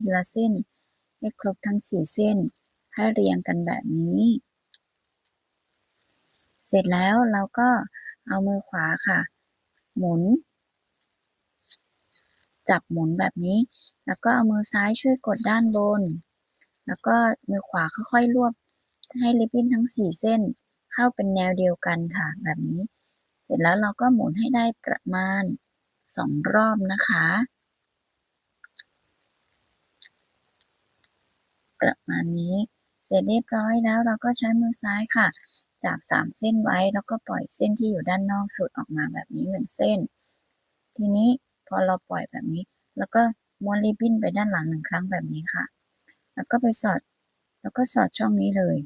ทีละเส้น ให้ครบทั้งสี่เส้น ให้เรียงกันแบบนี้ เสร็จแล้วเราก็เอามือขวาค่ะ หมุน จับหมุนแบบนี้ แล้วก็เอามือซ้ายช่วยกดด้านบน แล้วก็มือขวาค่อยๆรวบ ให้ริบบิ้นทั้งสี่เส้น เข้าเป็นแนวเดียวกันค่ะ แบบนี้ เสร็จแล้วเราก็หมุนให้ได้ประมาณสองรอบนะคะ ประมาณนี้ เสร็จเรียบร้อยแล้วเราก็ใช้มือซ้ายค่ะ จับสามเส้นไว้แล้วก็ปล่อยเส้นที่อยู่ด้านนอกสุดออกมาแบบนี้หนึ่งเส้น ทีนี้พอเราปล่อยแบบนี้ แล้วก็ม้วนริบบิ้นไปด้านหลังหนึ่งครั้งแบบนี้ค่ะ แล้วก็ไปสอด แล้วก็สอดช่องนี้เลย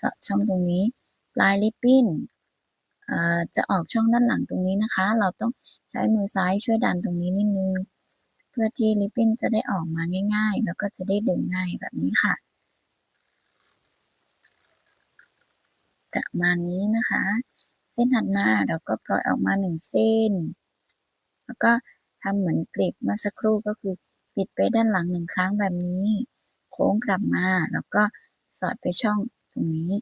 สอดช่องตรงนี้ ปลายริบบิ้นอ่าจะออกช่องด้านหลังตรงนี้นะคะ เราต้องใช้มือซ้ายช่วยดันตรงนี้นิดนึง เพื่อที่ริบบิ้นจะได้ออกมาง่าย ๆ แล้วก็จะได้ดึงง่ายแบบนี้ค่ะ ประมาณนี้นะคะ เส้นถัดมาเราก็ปล่อยออกมาหนึ่งเส้น แล้วก็ทำเหมือนกลีบเมื่อสักครู่ก็คือปิดไปด้านหลังหนึ่งครั้งแบบนี้ โค้งกลับมาแล้วก็สอดไปช่องตรงนี้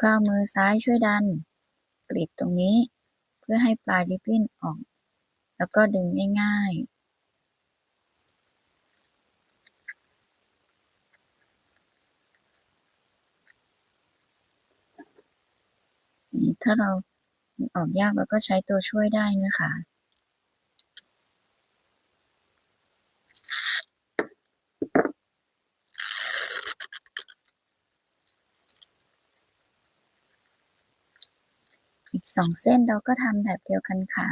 ก็เอามือซ้ายช่วยดันกลีบตรงนี้ เพื่อให้ปลายริบบิ้นออก แล้วก็ดึงง่ายๆถ้าเราออกยากเราก็ใช้ตัวช่วยได้นะคะ อีกสองเส้นเราก็ทำแบบเดียวกันค่ะ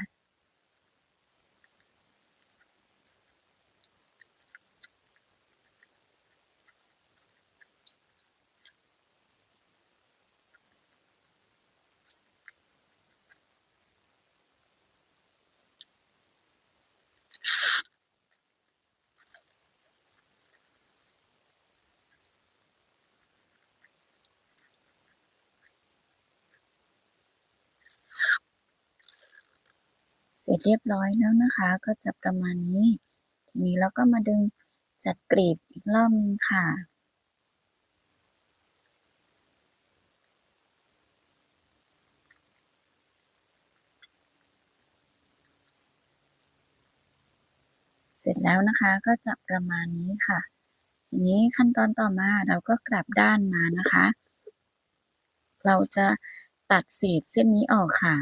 เสร็จเรียบร้อยแล้วนะคะ ก็จะประมาณนี้ ทีนี้เราก็มาดึงจัดกลีบอีกรอบนึงค่ะ เสร็จแล้วนะคะก็จะประมาณนี้ค่ะ ทีนี้ขั้นตอนต่อมาเราก็กลับด้านมานะคะ เราจะตัดเศษเส้นนี้ออกค่ะ